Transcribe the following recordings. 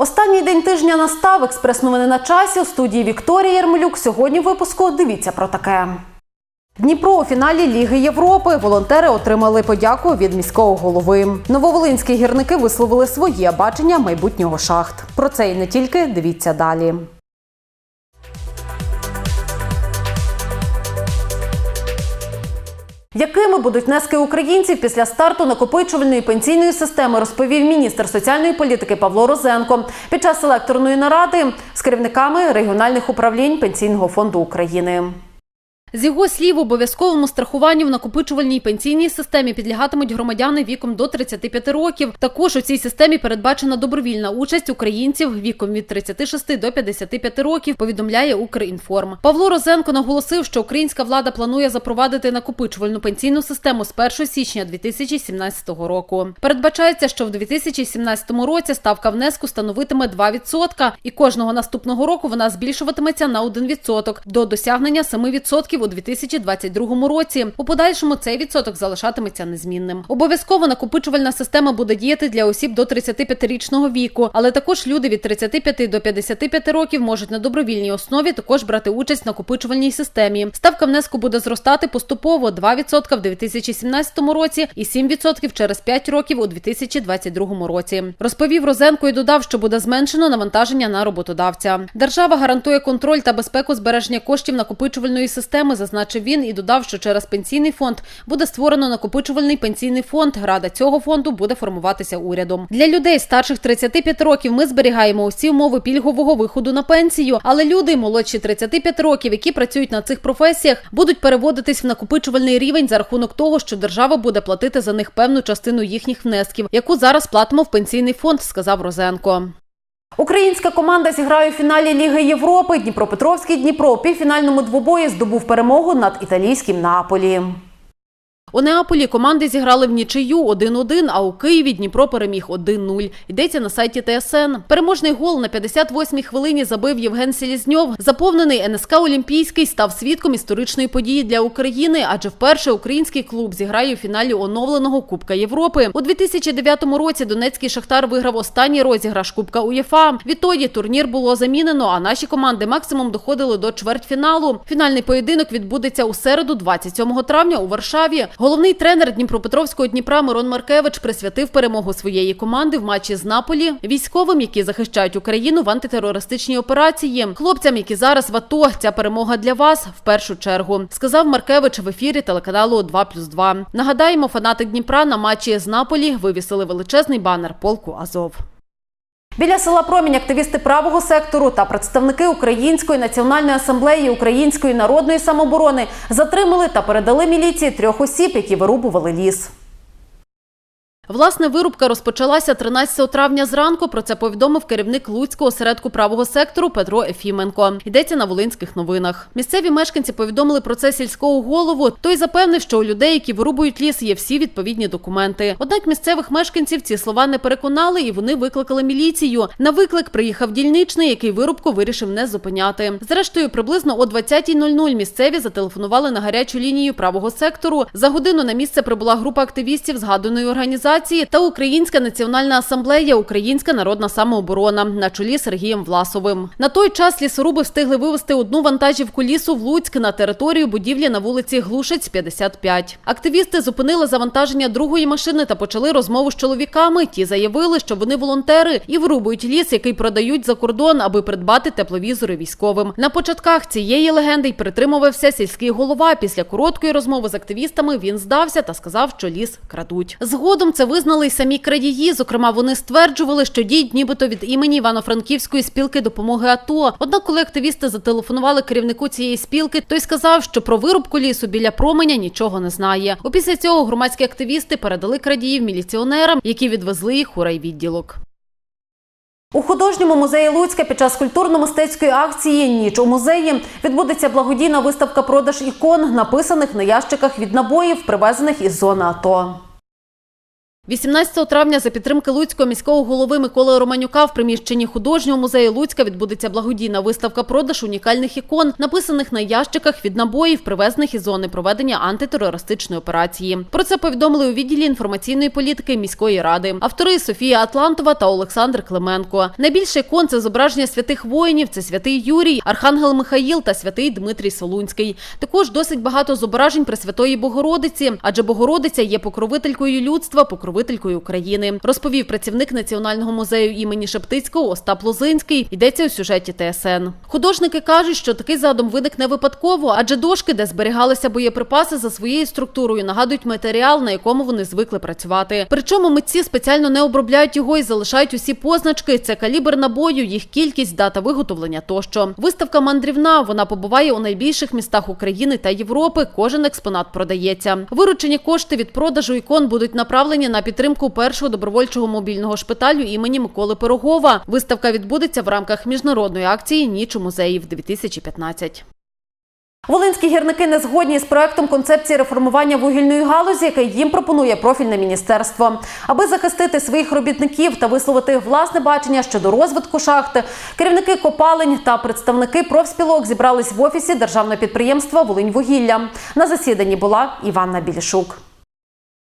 Останній день тижня настав. Експрес-новини на часі у студії Вікторія Єрмолюк. Сьогодні в випуску дивіться про таке. Дніпро у фіналі Ліги Європи. Волонтери отримали подяку від міського голови. Нововолинські гірники висловили своє бачення майбутнього шахт. Про це і не тільки дивіться далі. Якими будуть внески українців після старту накопичувальної пенсійної системи, розповів міністр соціальної політики Павло Розенко під час електорної наради з керівниками регіональних управлінь Пенсійного фонду України. З його слів, обов'язковому страхуванню в накопичувальній пенсійній системі підлягатимуть громадяни віком до 35 років. Також у цій системі передбачена добровільна участь українців віком від 36 до 55 років. Повідомляє Укрінформ. Павло Розенко наголосив, що українська влада планує запровадити накопичувальну пенсійну систему з 1 січня 2017 року. Передбачається, що в 2017 році ставка внеску становитиме 2%, і кожного наступного року вона збільшуватиметься на 1% до досягнення 7% у 2022 році. У подальшому цей відсоток залишатиметься незмінним. Обов'язково накопичувальна система буде діяти для осіб до 35-річного віку, але також люди від 35 до 55 років можуть на добровільній основі також брати участь в накопичувальній системі. Ставка внеску буде зростати поступово 2% в 2017 році і 7% через 5 років у 2022 році. Розповів Розенко і додав, що буде зменшено навантаження на роботодавця. Держава гарантує контроль та безпеку збереження коштів накопичувальної системи, зазначив він і додав, що через пенсійний фонд буде створено накопичувальний пенсійний фонд. Рада цього фонду буде формуватися урядом. Для людей старших 35 років ми зберігаємо усі умови пільгового виходу на пенсію, але люди молодші 35 років, які працюють на цих професіях, будуть переводитись в накопичувальний рівень за рахунок того, що держава буде платити за них певну частину їхніх внесків, яку зараз платимо в пенсійний фонд, сказав Розенко. Українська команда зіграє у фіналі Ліги Європи. Дніпропетровський Дніпро у півфінальному двобої здобув перемогу над італійським Наполі. У Неаполі команди зіграли в нічию 1-1, а у Києві Дніпро переміг 1-0. Йдеться на сайті ТСН. Переможний гол на 58-й хвилині забив Євген Селізньов. Заповнений НСК Олімпійський став свідком історичної події для України, адже вперше український клуб зіграє у фіналі оновленого Кубка Європи. У 2009 році Донецький Шахтар виграв останній розіграш Кубка УЄФА. Відтоді турнір було замінено, а наші команди максимум доходили до чвертьфіналу. Фінальний поєдинок відбудеться у середу, 27 травня у Варшаві. Головний тренер Дніпропетровського Дніпра Мирон Маркевич присвятив перемогу своєї команди в матчі з Наполі військовим, які захищають Україну в антитерористичній операції. Хлопцям, які зараз в АТО, ця перемога для вас в першу чергу, сказав Маркевич в ефірі телеканалу 2+,2. Нагадаємо, фанати Дніпра на матчі з Наполі вивісили величезний банер полку Азов. Біля села Промінь активісти правого сектору та представники Української національної асамблеї Української народної самоборони затримали та передали міліції трьох осіб, які вирубували ліс. Власне, вирубка розпочалася 13 травня зранку. Про це повідомив керівник Луцького осередку правого сектору Петро Ефіменко. Йдеться на Волинських новинах. Місцеві мешканці повідомили про це сільського голову. Той запевнив, що у людей, які вирубують ліс, є всі відповідні документи. Однак місцевих мешканців ці слова не переконали, і вони викликали міліцію. На виклик приїхав дільничний, який вирубку вирішив не зупиняти. Зрештою, приблизно о 20.00 місцеві зателефонували на гарячу лінію правого сектору. За годину на місце прибула група активістів згаданої організації та Українська національна асамблея, Українська народна самооборона на чолі з Сергієм Власовим. На той час лісоруби встигли вивезти одну вантажівку лісу в Луцьк на територію будівлі на вулиці Глушець, 55. Активісти зупинили завантаження другої машини та почали розмову з чоловіками. Ті заявили, що вони волонтери і вирубують ліс, який продають за кордон, аби придбати тепловізори військовим. На початках цієї легенди й притримувався сільський голова. Після короткої розмови з активістами він здався та сказав, що ліс крадуть. Згодом це визнали й самі крадії. Зокрема, вони стверджували, що діють нібито від імені Івано-Франківської спілки допомоги АТО. Однак, коли активісти зателефонували керівнику цієї спілки, той сказав, що про вирубку лісу біля променя нічого не знає. Опісля цього громадські активісти передали крадіїв міліціонерам, які відвезли їх у райвідділок. У художньому музеї Луцька під час культурно-мистецької акції Ніч у музеї відбудеться благодійна виставка продаж ікон, написаних на ящиках від набоїв, привезених із зони АТО. 18 травня за підтримки Луцького міського голови Миколи Романюка в приміщенні художнього музею Луцька відбудеться благодійна виставка продаж унікальних ікон, написаних на ящиках від набоїв, привезених із зони проведення антитерористичної операції. Про це повідомили у відділі інформаційної політики міської ради. Автори Софія Атлантова та Олександр Клименко. Найбільше ікон це зображення святих воїнів. Це святий Юрій, Архангел Михаїл та святий Дмитрій Солунський. Також досить багато зображень Пресвятої Богородиці, адже Богородиця є покровителькою людства, покровителькою України. Розповів працівник Національного музею імені Шептицького Остап Лозинський. Йдеться у сюжеті ТСН. Художники кажуть, що такий задум виник не випадково, адже дошки, де зберігалися боєприпаси за своєю структурою, нагадують матеріал, на якому вони звикли працювати. Причому митці спеціально не обробляють його і залишають усі позначки. Це калібр набою, їх кількість, дата виготовлення тощо. Виставка мандрівна. Вона побуває у найбільших містах України та Європи. Кожен експонат продається. Виручені кошти від продажу ікон будуть направлені на підтримку першого добровольчого мобільного шпиталю імені Миколи Пирогова. Виставка відбудеться в рамках міжнародної акції Ніч у музеїв 2015. Волинські гірники не згодні з проектом концепції реформування вугільної галузі, який їм пропонує профільне міністерство. Аби захистити своїх робітників та висловити власне бачення щодо розвитку шахти, керівники копалень та представники профспілок зібрались в офісі державного підприємства Волиньвугілля. На засіданні була Іванна Білішук.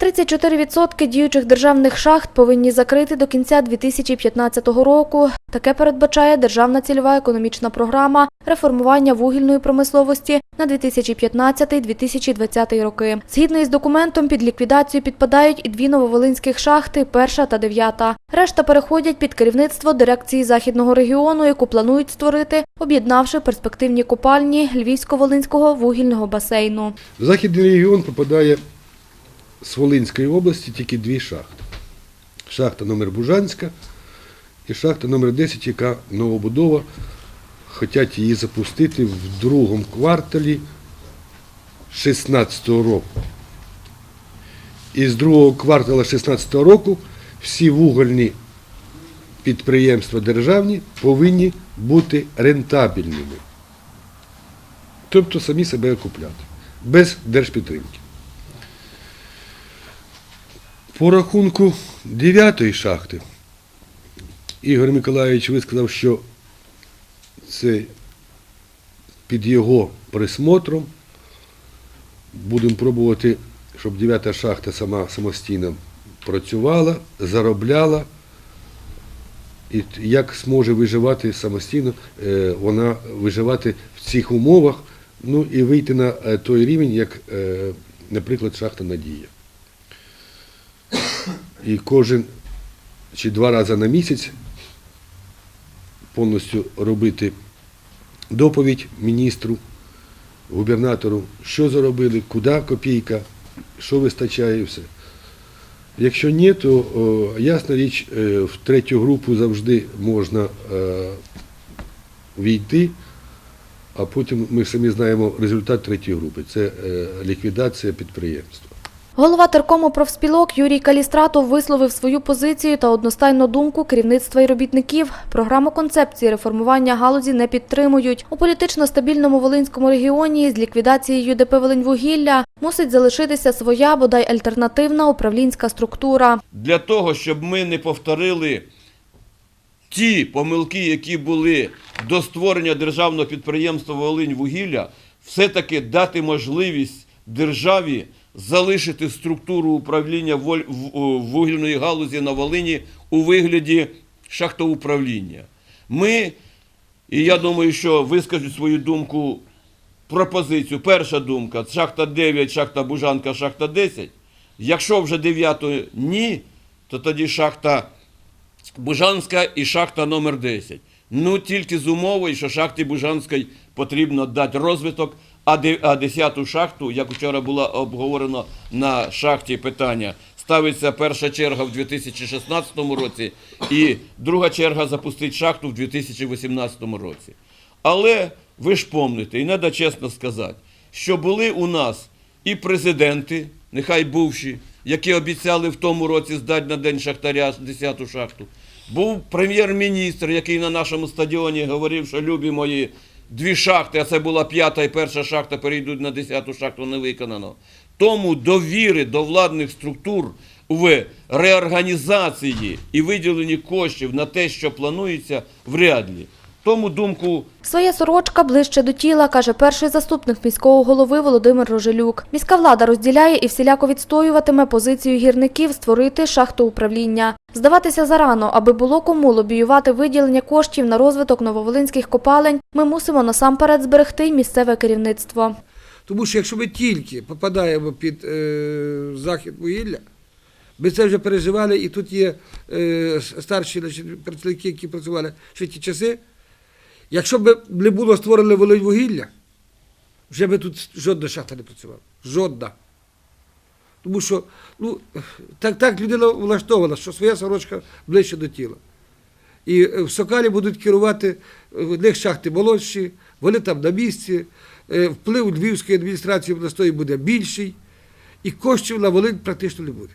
34% діючих державних шахт повинні закрити до кінця 2015 року. Таке передбачає Державна цільова економічна програма реформування вугільної промисловості на 2015-2020 роки. Згідно із документом, під ліквідацію підпадають і дві нововолинських шахти – перша та дев'ята. Решта переходять під керівництво дирекції західного регіону, яку планують створити, об'єднавши перспективні копальні Львівсько-Волинського вугільного басейну. Західний регіон попадає з Волинської області тільки дві шахти. Шахта номер Бужанська і шахта номер 10, яка новобудова. Хочуть її запустити в другому кварталі 2016 року. І з другого квартала 2016 року всі вугольні підприємства державні повинні бути рентабельними. Тобто самі себе окупляти, без держпідтримки. По рахунку дев'ятої шахти Ігор Миколаївич висказав, що це під його присмотром. Будемо пробувати, щоб дев'ята шахта сама самостійно працювала, заробляла. І як зможе виживати самостійно, е, вона виживати в цих умовах, ну і вийти на е, той рівень, як, е, наприклад, шахта Надія. І кожен чи два рази на місяць повністю робити доповідь міністру, губернатору, що заробили, куди копійка, що вистачає і все. Якщо ні, то о, ясна річ, е, в третю групу завжди можна е, війти, а потім ми самі знаємо результат третьої групи це е, ліквідація підприємства. Голова теркому профспілок Юрій Калістратов висловив свою позицію та одностайну думку керівництва і робітників. Програму концепції реформування галузі не підтримують. У політично стабільному Волинському регіоні з ліквідацією ДП «Волиньвугілля» мусить залишитися своя, бодай альтернативна управлінська структура. для того, щоб ми не повторили ті помилки, які були до створення державного підприємства Волинь вугілля, все-таки дати можливість державі залишити структуру управління вугільної галузі на Волині у вигляді шахтоуправління. Ми, і я думаю, що вискажуть свою думку пропозицію. Перша думка шахта 9, шахта Бужанка, шахта 10. Якщо вже 9 ні, то тоді шахта Бужанська і шахта номер 10. Ну тільки з умовою, що шахті Бужанській потрібно дати розвиток, а 10-ту шахту, як вчора було обговорено на шахті питання, ставиться перша черга в 2016 році і друга черга запустить шахту в 2018 році. Але ви ж помните, і треба чесно сказати, що були у нас і президенти, нехай бувші, які обіцяли в тому році здати на День Шахтаря 10-ту шахту. Був прем'єр-міністр, який на нашому стадіоні говорив, що любі мої дві шахти, а це була п'ята і перша шахта, перейдуть на 10-ту шахту не виконано. Тому довіри до владних структур в реорганізації і виділенні коштів на те, що планується, вряд ли. Тому думку Своя сорочка ближче до тіла, каже перший заступник міського голови Володимир Рожелюк. Міська влада розділяє і всіляко відстоюватиме позицію гірників створити шахту управління. Здаватися зарано, аби було кому лобіювати виділення коштів на розвиток нововолинських копалень, ми мусимо насамперед зберегти місцеве керівництво. Тому що якщо ми тільки попадаємо під е, захід вугілля, ми це вже переживали, і тут є е, старші значить, працівники, які працювали ще ті часи. Якщо б не було створено вугілля, вже би тут жодна шахта не працювала. Жодна. Тому що ну, так, так людина влаштована, що своя сорочка ближче до тіла. І е, в Сокалі будуть керувати е, в них шахти молодші, вони там на місці. Е, Вплив Львівської адміністрації в настої буде більший, і коштів на Волинь практично не буде.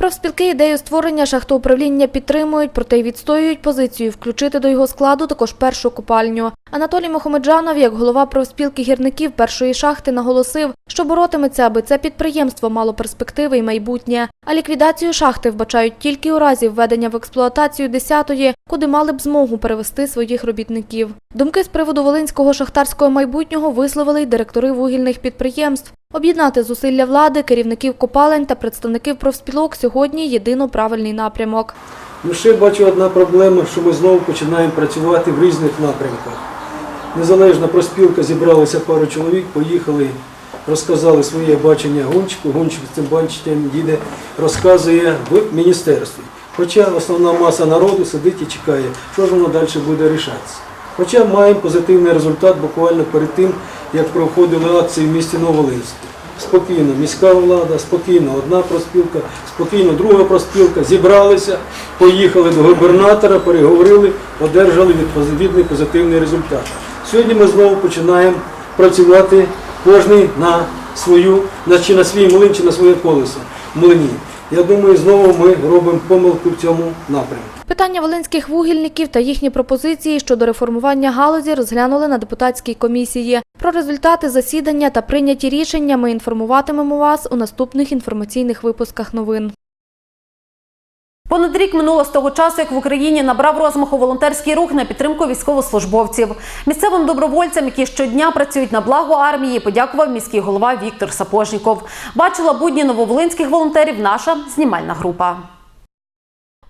Профспілки ідею створення шахтоуправління підтримують, проте й відстоюють позицію включити до його складу також першу копальню. Анатолій Мохомеджанов, як голова профспілки гірників першої шахти, наголосив, що боротиметься, аби це підприємство мало перспективи і майбутнє. А ліквідацію шахти вбачають тільки у разі введення в експлуатацію 10-ї, куди мали б змогу перевести своїх робітників. Думки з приводу волинського шахтарського майбутнього висловили й директори вугільних підприємств. Об'єднати зусилля влади, керівників копалень та представників профспілок сьогодні єдино правильний напрямок. Ну, ще бачу одна проблема, що ми знову починаємо працювати в різних напрямках. Незалежна проспілка зібралися пару чоловік, поїхали, розказали своє бачення гонщику. Гонщик з цим баченням їде, розказує в міністерстві. Хоча основна маса народу сидить і чекає, що ж воно далі буде рішатися. Хоча маємо позитивний результат буквально перед тим, як проходили акції в місті Новолинську. Спокійно міська влада, спокійно одна проспілка, спокійно друга проспілка, зібралися, поїхали до губернатора, переговорили, одержали відповідний позитивний результат. Сьогодні ми знову починаємо працювати кожен на свою, чи на свій млин, чи на своє колесо млині. Я думаю, знову ми робимо помилку в цьому напрямку. Питання волинських вугільників та їхні пропозиції щодо реформування галузі розглянули на депутатській комісії. Про результати засідання та прийняті рішення ми інформуватимемо вас у наступних інформаційних випусках новин. Понад рік минуло з того часу, як в Україні набрав розмаху волонтерський рух на підтримку військовослужбовців. Місцевим добровольцям, які щодня працюють на благо армії, подякував міський голова Віктор Сапожніков. Бачила будні нововолинських волонтерів наша знімальна група.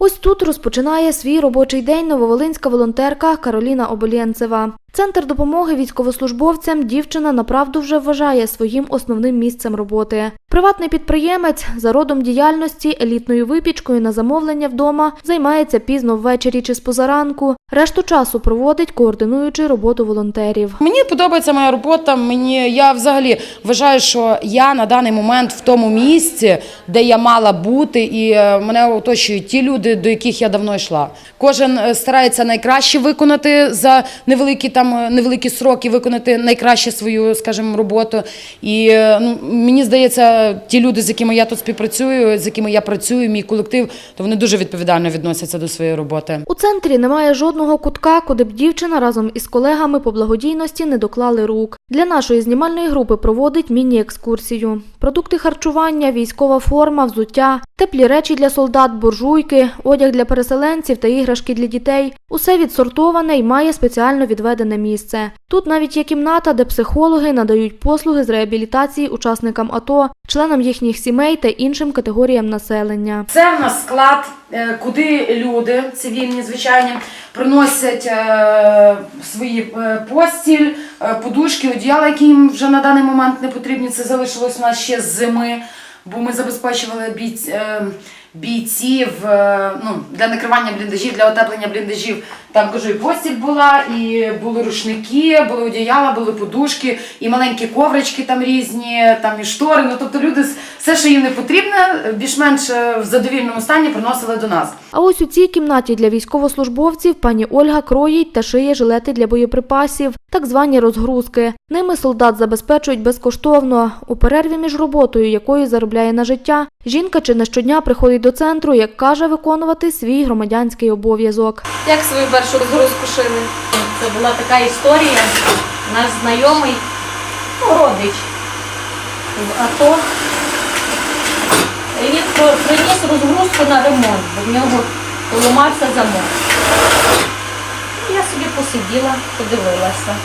Ось тут розпочинає свій робочий день нововолинська волонтерка Кароліна Оболєнцева. Центр допомоги військовослужбовцям дівчина направду вже вважає своїм основним місцем роботи. Приватний підприємець за родом діяльності елітною випічкою на замовлення вдома займається пізно ввечері чи з позаранку. Решту часу проводить, координуючи роботу волонтерів. Мені подобається моя робота. Мені я взагалі вважаю, що я на даний момент в тому місці, де я мала бути, і е, мене оточують ті люди, до яких я давно йшла. Кожен е, старається найкраще виконати за невеликі там е, невеликі сроки, виконати найкраще свою, скажімо, роботу. І е, ну мені здається, ті люди, з якими я тут співпрацюю, з якими я працюю, мій колектив, то вони дуже відповідально відносяться до своєї роботи. У центрі немає жодного кутка, куди б дівчина разом із колегами по благодійності не доклали рук. Для нашої знімальної групи проводить міні-екскурсію. Продукти харчування, військова форма, взуття, теплі речі для солдат, буржуйки, одяг для переселенців та іграшки для дітей. Усе відсортоване і має спеціально відведене місце. Тут навіть є кімната, де психологи надають послуги з реабілітації учасникам АТО, членам їхніх сімей та іншим категоріям населення. Це в нас склад, е, куди люди цивільні, звичайні, приносять е, свої е, постіль, подушки, одіяла, які їм вже на даний момент не потрібні. Це залишилось у нас ще з зими, бо ми забезпечували бійць, е, бійців е, ну, для накривання бліндажів, для отеплення бліндажів. Там кажу, і постіль була, і були рушники, були одіяла, були подушки, і маленькі коврички там різні, там і штори. Ну тобто люди все, що їм не потрібне, більш-менш е, в задовільному стані приносили до нас. А ось у цій кімнаті для військовослужбовців пані Ольга кроїть та шиє жилети для боєприпасів, так звані розгрузки. Ними солдат забезпечують безкоштовно. У перерві між роботою, якою заробляє на життя, жінка чи не щодня приходить до центру, як каже, виконувати свій громадянський обов'язок. Як свою першу розгрузку шили? Це була така історія. Наш знайомий, ну, родич в АТО він приніс розгрузку на ремонт, бо в нього поламався замок. Я собі посиділа, подивилася.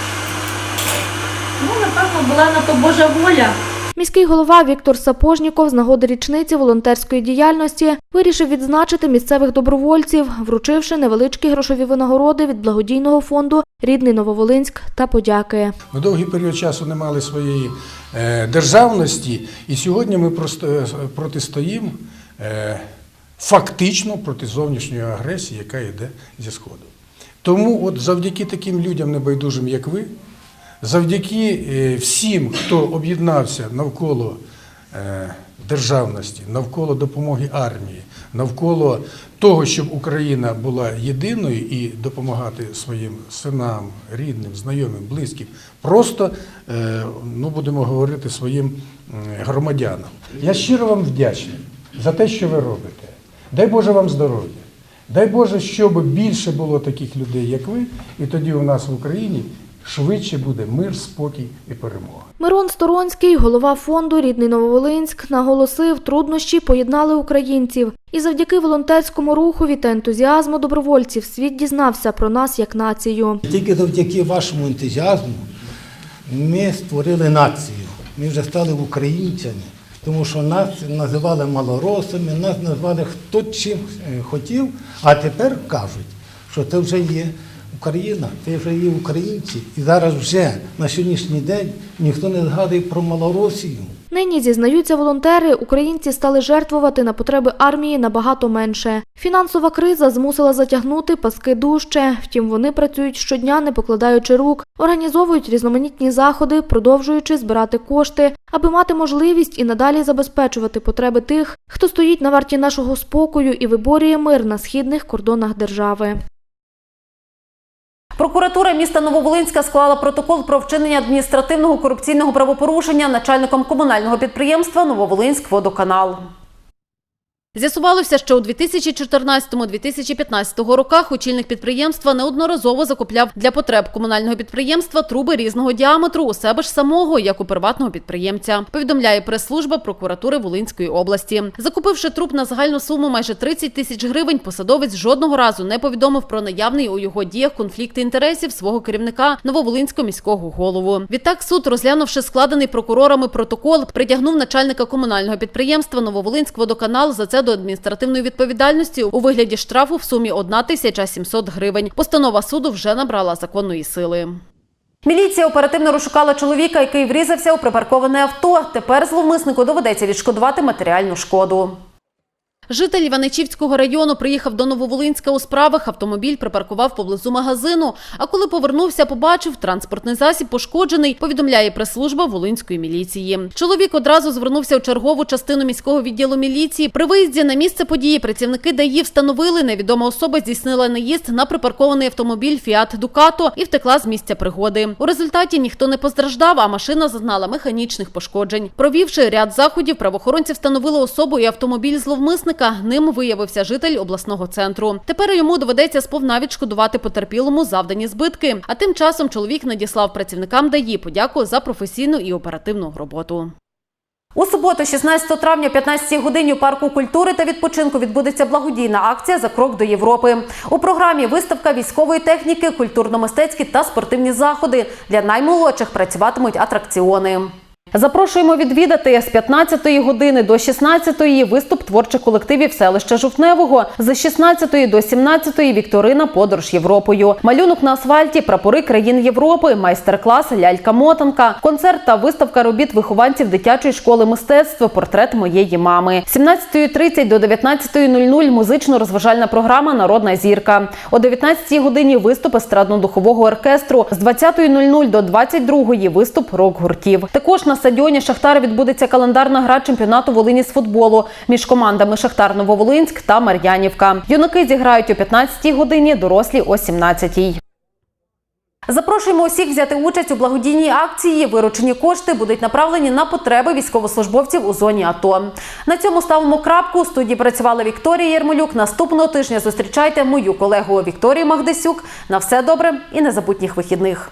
Ну, напевно, була на то Божа воля. Міський голова Віктор Сапожніков з нагоди річниці волонтерської діяльності вирішив відзначити місцевих добровольців, вручивши невеличкі грошові винагороди від благодійного фонду Рідний Нововолинськ та подяки. Ми довгий період часу не мали своєї е, державності, і сьогодні ми е, протистоїмо е, фактично проти зовнішньої агресії, яка йде зі Сходу. Тому от завдяки таким людям небайдужим, як ви, завдяки е, всім, хто об'єднався навколо е, державності, навколо допомоги армії, навколо того, щоб Україна була єдиною і допомагати своїм синам, рідним, знайомим, близьким, просто е, ну будемо говорити своїм громадянам. Я щиро вам вдячний за те, що ви робите. Дай Боже вам здоров'я. Дай Боже, щоб більше було таких людей, як ви, і тоді у нас в Україні швидше буде мир, спокій і перемога. Мирон Сторонський, голова фонду Рідний Нововолинськ, наголосив, труднощі поєднали українців. І завдяки волонтерському рухові та ентузіазму добровольців світ дізнався про нас як націю. Тільки завдяки вашому ентузіазму ми створили націю. Ми вже стали українцями, тому що нас називали малоросами, нас називали хто чим е, хотів, а тепер кажуть, що це вже є Україна, це вже є українці. І зараз вже на сьогоднішній день ніхто не згадує про Малоросію. Нині зізнаються волонтери, українці стали жертвувати на потреби армії набагато менше. Фінансова криза змусила затягнути паски дужче. Втім, вони працюють щодня, не покладаючи рук, організовують різноманітні заходи, продовжуючи збирати кошти, аби мати можливість і надалі забезпечувати потреби тих, хто стоїть на варті нашого спокою і виборює мир на східних кордонах держави. Прокуратура міста Нововолинська склала протокол про вчинення адміністративного корупційного правопорушення начальником комунального підприємства Нововолинськ водоканал. З'ясувалося, що у 2014-2015 роках очільник підприємства неодноразово закупляв для потреб комунального підприємства труби різного діаметру у себе ж самого, як у приватного підприємця. Повідомляє прес-служба прокуратури Волинської області. Закупивши труб на загальну суму майже 30 тисяч гривень, посадовець жодного разу не повідомив про наявний у його діях конфлікт інтересів свого керівника Нововолинського міського голову. Відтак суд, розглянувши складений прокурорами протокол, притягнув начальника комунального підприємства Нововолинськ водоканал за це до адміністративної відповідальності у вигляді штрафу в сумі 1 тисяча 700 гривень. Постанова суду вже набрала законної сили. Міліція оперативно розшукала чоловіка, який врізався у припарковане авто. Тепер зловмиснику доведеться відшкодувати матеріальну шкоду. Житель Іваничівського району приїхав до Нововолинська у справах. Автомобіль припаркував поблизу магазину. А коли повернувся, побачив транспортний засіб пошкоджений. Повідомляє прес-служба Волинської міліції. Чоловік одразу звернувся у чергову частину міського відділу міліції. При виїзді на місце події працівники ДАІ встановили, невідома особа здійснила наїзд на припаркований автомобіль Фіат Дукато і втекла з місця пригоди. У результаті ніхто не постраждав, а машина зазнала механічних пошкоджень. Провівши ряд заходів, правоохоронці встановили особу і автомобіль зловмисника. Ним виявився житель обласного центру. Тепер йому доведеться сповна відшкодувати потерпілому завдані збитки. А тим часом чоловік надіслав працівникам ДАІ подяку за професійну і оперативну роботу. У суботу, 16 травня, о 15 годині у парку культури та відпочинку відбудеться благодійна акція за крок до Європи. У програмі виставка військової техніки, культурно-мистецькі та спортивні заходи. Для наймолодших працюватимуть атракціони. Запрошуємо відвідати з 15 години до 16 виступ творчих колективів селища Жовтневого. З 16 до 17 Вікторина Подорож Європою. Малюнок на асфальті, прапори країн Європи, майстер-клас лялька-мотанка, концерт та виставка робіт вихованців дитячої школи мистецтв Портрет моєї мами. З 17.30 до 19.00 музично-розважальна програма Народна зірка. О 19 годині виступ естрадно-духового оркестру. З 20.00 до 22.00 виступ рок-гуртів. Також на стадіоні Шахтар відбудеться календарна гра чемпіонату Волині з футболу між командами Шахтар Нововолинськ та Мар'янівка. Юнаки зіграють о 15-й годині, дорослі о 17 Запрошуємо усіх взяти участь у благодійній акції. Виручені кошти будуть направлені на потреби військовослужбовців у зоні АТО. На цьому ставимо крапку. У студії працювала Вікторія Єрмолюк. Наступного тижня зустрічайте мою колегу Вікторію Магдесюк. На все добре і незабутніх вихідних.